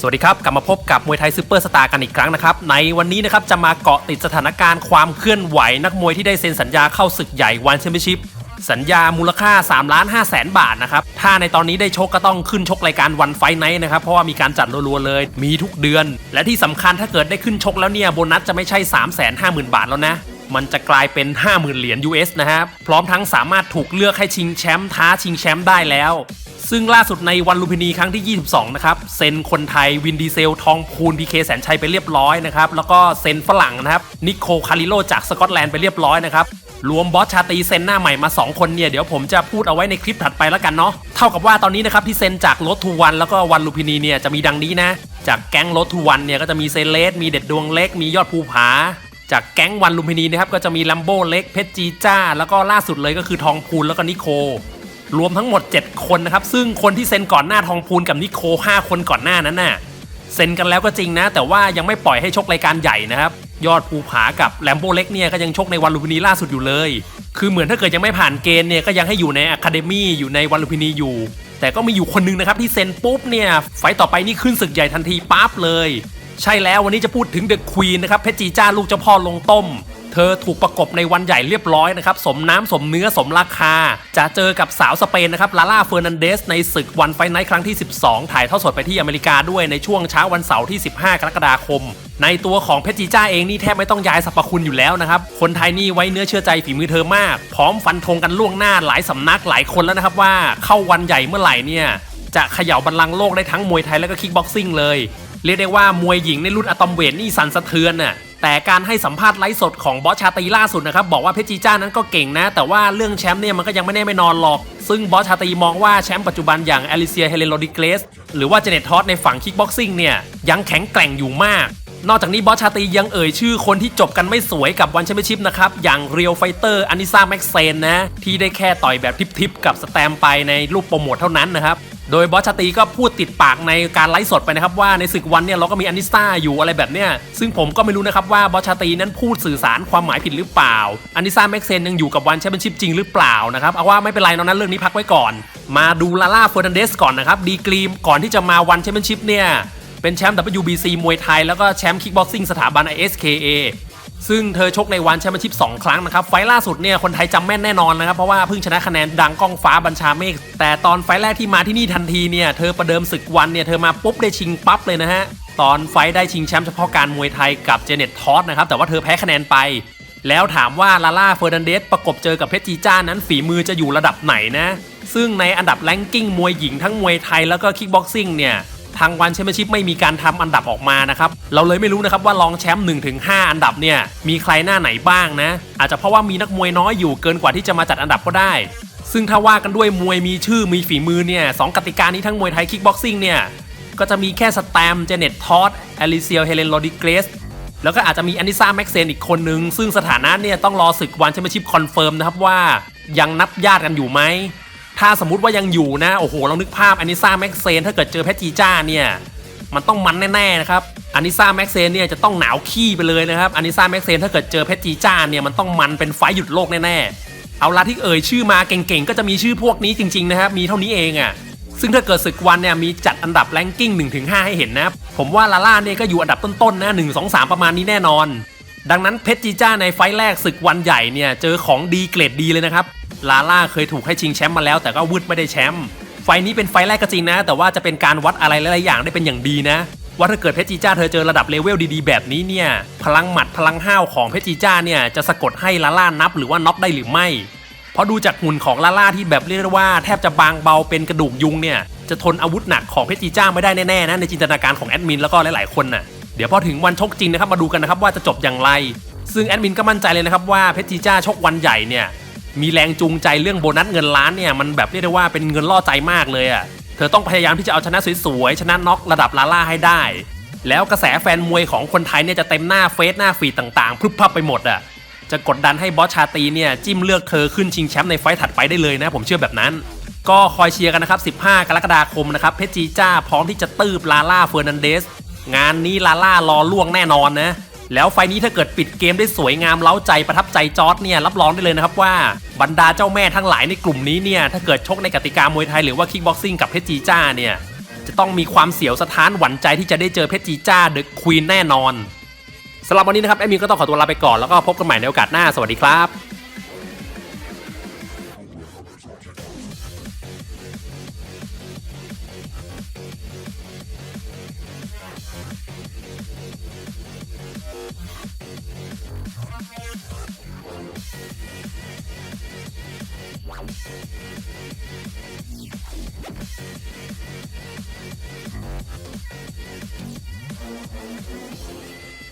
สวัสดีครับ กลับมาพบกับมวยไทยซูเปอร์สตาร์กันอีกครั้งนะครับ ในวันนี้นะครับจะมาเกาะติดสถานการณ์ความเคลื่อนไหว นักมวยที่ได้เซ็นสัญญาเข้าศึกใหญ่วันแชมเปี้ยนชิพสัญญามูลค่า3ล้าน5แสนบาทนะครับ ถ้าในตอนนี้ได้ชกก็ต้องขึ้นชกรายการวันไฟไนท์นะครับ เพราะว่ามีการจัดรัวๆเลย มีทุกเดือน และที่สำคัญถ้าเกิดได้ขึ้นชกแล้วเนี่ยโบนัสจะไม่ใช่ 3 5 0 0 0 0 บาทแล้วนะมันจะกลายเป็น 50,000 เหรียญ US นะครับ พร้อมทั้งสามารถถูกเลือกให้ชิงแชมป์ท้าชิงแชมป์ได้แล้ว ซึ่งล่าสุดในวันลุมพินีครั้งที่ 22 นะครับ เซ็นคนไทยวินดีเซล ทองพูนพีเคแสนชัยไปเรียบร้อยนะครับ แล้วก็เซ็นฝรั่งนะครับ นิโคคาริโลจากสกอตแลนด์ไปเรียบร้อยนะครับรวมบอสชาตีเซนหน้าใหม่มา 2 คนเนี่ย เดี๋ยวผมจะพูดเอาไว้ในคลิปถัดไปแล้วกันเนาะเท่ากับว่าตอนนี้นะครับ ที่เซนจากรถทูวันแล้วก็วันลุมพินีเนี่ย จะมีดังนี้นะ จากแก๊งรถทูวันเนี่ย ก็จะมีเซเลส มีเด็ดดวงเล็กมียอดภูผา จากแก๊งวันลุมพินีนะครับก็จะมีลัมโบเล็กเพชรจีจ้า แล้วก็ล่าสุดเลยก็คือทองพูนแล้วก็นิโค รวมทั้งหมด 7 คนนะครับ ซึ่งคนที่เซ็นก่อนหน้าทองพูนกับนิโค 5 คนก่อนหน้านั้นน่ะเซ็นกันแล้วก็จริงนะ แต่ว่ายังไม่ปล่อยให้ชกรายการใหญ่นะครับ ยอดภูผากับแลมโบเล็กเนี่ยก็ยังชกในวันลุมพินีล่าสุดอยู่เลย คือเหมือนถ้าเกิดยังไม่ผ่านเกณฑ์เนี่ยก็ยังให้อยู่ในอะคาเดมี่อยู่ในวันลุมพินีอยู่ แต่ก็มีอยู่คนหนึงนะครับที่เซ็นปุ๊บเนี่ยไฟต์ต่อไปนี่ขึ้นศึกใหญ่ทันทีปั๊บเลย ใช่แล้ววันนี้จะพูดถึงเดอะควีนนะครับเพชรจีจ้าลูกเจ้าพ่อลงต้ม เธอถูกประกบในวันใหญ่เรียบร้อยนะครับ สมน้ำสมเนื้อสมราคา จะเจอกับสาวสเปนนะครับลาล่าเฟอร์นันเดสในศึกวันไฟไนท์ครั้งที่ 12 ถ่ายทอดสดไปที่อเมริกาด้วยในช่วงเช้าวันเสาร์ที่ 15 กรกฎาคม ในตัวของเพชรจีจ้าเองนี่แทบไม่ต้องย้ายสรรพคุณอยู่แล้วนะครับ คนไทยนี่ไว้เนื้อเชื่อใจฝีมือเธอมาก พร้อมฟันธงกันล่วงหน้าหลายสำนักหลายคนแล้วนะครับว่าเข้าวันใหญ่เมื่อไหร่เนี่ยจะเขย่าบัลลังก์โลกได้ทั้งมวยไทยและก็คิกบ็อกซิ่งเลยเรียกได้ว่ามวยหญิงในรุ่นอะตอมเวทนี่สั่นสะเทือนน่ะ แต่การให้สัมภาษณ์ไลฟ์สดของบอสชาตีล่าสุดนะครับบอกว่าเพชรจีจ้านั้นก็เก่งนะ แต่ว่าเรื่องแชมป์เนี่ยมันก็ยังไม่แน่ไม่นอนหรอก ซึ่งบอสชาตีมองว่าแชมป์ปัจจุบันอย่างอลิเซียเฮเลนโรดิเกรสหรือว่าเจเน็ตทอสในฝั่งคิกบ็อกซิ่งเนี่ยยังแข็งแกร่งอยู่มาก นอกจากนี้บอสชาตียังเอ่ยชื่อคนที่จบกันไม่สวยกับวันแชมเปี้ยนชิพนะครับ อย่างเรียวไฟเตอร์อานิซาแม็กเซนนะ ที่ได้แค่ต่อยแบบทิปๆกับสแตมไปในรูปโปรโมทเท่านั้นนะครับโดยบอสชาตีก็พูดติดปากในการไลฟ์สดไปนะครับ ว่าในศึกวันเนี่ยเราก็มีอนิสตาอยู่อะไรแบบเนี้ยซึ่งผมก็ไม่รู้นะครับว่าบอสชาตีนั้นพูดสื่อสารความหมายผิดหรือเปล่าอนิซาแม็กเซนยังอยู่กับวันแชมเปี้ยนชิพจริงหรือเปล่านะครับเอาว่าไม่เป็นไรนอะนั้นเรื่องนี้พักไว้ก่อน มาดูลาล่าเฟอร์นันเดสก่อนนะครับดีกรีมก่อนที่จะมาวันแชมเปี้ยนชิพเนี่ย เป็นแชมป์ WBC มวยไทย แล้วก็แชมป์คิกบ็อกซิ่งสถาบัน ISKA ซึ่งเธอชกในวันแชมเปี้ยนชิพ2ครั้งนะครับ ไฟล่าสุดเนี่ยคนไทยจำแม่นแน่นอนนะครับ เพราะว่าเพิ่งชนะคะแนนดังก้องฟ้าบัญชาเมฆแต่ตอนไฟล์แรกที่มาที่นี่ทันทีเนี่ย เธอประเดิมศึกวันเนี่ย เธอมาปุ๊บได้ชิงปั๊บเลยนะฮะ ตอนไฟได้ชิงแชมป์เฉพาะการมวยไทยกับเจเน็ตทอสนะครับ แต่ว่าเธอแพ้คะแนนไป แล้วถามว่าลาล่าเฟอร์นันเดสประกบเจอกับเพชรจีจ้านั้นฝีมือจะอยู่ระดับไหนนะซึ่งในอันดับแรงกิ้งมวยหญิงทั้งมวยไทยแล้วก็คิกบ็อกซิ่งเนี่ย ทางวันแชมเปี้ยนชิพไม่มีการทำอันดับออกมานะครับ เราเลยไม่รู้นะครับว่ารองแชมป์1-5 อันดับเนี่ยมีใครหน้าไหนบ้างนะ อาจจะเพราะว่ามีนักมวยน้อยอยู่เกินกว่าที่จะมาจัดอันดับก็ได้ ซึ่งถ้าว่ากันด้วยมวยมีชื่อมีฝีมือเนี่ยสองกติกานี้ทั้งมวยไทยคิกบ็อกซิ่งเนี่ยก็จะมีแค่สแตมเจเน็ตทอสอลิเซียเฮเลนโรดิเกรสแล้วก็อาจจะมีอานิซ่าแม็กเซนอีกคนนึง ซึ่งสถานะเนี่ยต้องรอศึกวันแชมเปี้ยนชิพคอนเฟิร์มนะครับว่ายังนับญาติกันอยู่ไหม ถ้าสมมติว่ายังอยู่นะ โอ้โห เรานึกภาพอานิซาแม็กเซนถ้าเกิดเจอเพชรจีจ้าเนี่ย มันต้องมันแน่ๆนะครับอานิซาแม็กเซนเนี่ยจะต้องหนาวขี้ไปเลยนะครับอานิซาแม็กเซนถ้าเกิดเจอเพชรจีจ้าเนี่ยมันต้องมันเป็นไฟหยุดโลกแน่ๆ เอาละที่เอ่ยชื่อมาเก่งๆ ก็จะมีชื่อพวกนี้จริงๆนะครับ มีเท่านี้เองอะ่ะ ซึ่งถ้าเกิดศึกวันเนี่ยมีจัดอันดับแรงกิ้ง1-5 ให้เห็นนะ ผมว่าลาล่าเนี่ยก็อยู่อันดับต้นๆนะ1 2 3 ประมาณนี้แน่นอนดังนั้นเพชรจีจ้าในไฟแรกศึกวันใหญ่เนี่ย เจอของดีเกรดดีเลยนะครับ ลาล่าเคยถูกให้ชิงแชมป์มาแล้วแต่ก็วืดไม่ได้แชมป์ไฟล์นี้เป็นไฟแรกก็จริงนะ แต่ว่าจะเป็นการวัดอะไรหลายๆอย่างได้เป็นอย่างดีนะ ว่าถ้าเกิดเพชรจีจ้าเธอเจอระดับเลเวลดีๆ แบบนี้เนี่ย พลังหมัดพลังห้าวของเพชรจีจ้าเนี่ยจะสะกดให้ลาล่านับหรือว่าน็อกได้หรือไม่ เพราะดูจากหุ่นของลาล่าที่แบบเรียกได้ว่าแทบจะบางเบาเป็นกระดูกยุงเนี่ยจะทนอาวุธหนักของเพชรจีจ้าไม่ได้แน่ๆนะในจินตนาการของแอดมินแล้วก็หลายๆคนน่ะเดี๋ยวพอถึงวันชกจริงนะครับมาดูกันนะครับว่าจะจบอย่างไร ซึ่งแอดมินก็มั่นใจเลยนะครับว่าเพชรจีจ้าชกวันใหญ่เนี่ย มีแรงจูงใจเรื่องโบนัสเงินล้านเนี่ยมันแบบเรียกได้ว่าเป็นเงินล่อใจมากเลยอะเธอต้องพยายามที่จะเอาชนะสวยๆชนะน็อกระดับลาล่าให้ได้ แล้วกระแสแฟนมวยของคนไทยเนี่ยจะเต็มหน้าเฟซหน้าฟีดต่างๆพรึบพับไปหมดอะจะกดดันให้บอสชาตีเนี่ยจิ้มเลือกเธอขึ้นชิงแชมป์ในไฟต์ถัดไปได้เลยนะผมเชื่อแบบนั้น ก็คอยเชียร์กันนะครับ 15 กรกฎาคมนะครับเพชรจีจ้าพร้อมที่จะตืบลาล่าเฟอร์นันเดสงานนี้ลาล่ารอล่วงแน่นอนนะ แล้วไฟนี้ถ้าเกิดปิดเกมได้สวยงามเล้าใจประทับใจจอร์ดเนี่ยรับรองได้เลยนะครับว่าบรรดาเจ้าแม่ทั้งหลายในกลุ่มนี้เนี่ยถ้าเกิดชกในกติกามวยไทยหรือว่าคิกบ็อกซิ่งกับเพชรจีจ้าเนี่ยจะต้องมีความเสียวสะท้านหวั่นใจที่จะได้เจอเพชรจีจ้าเดอะควีนแน่นอนสำหรับวันนี้นะครับแอมมินก็ต้องขอตัวลาไปก่อนแล้วก็พบกันใหม่ในโอกาสหน้าสวัสดีครับ Thank you.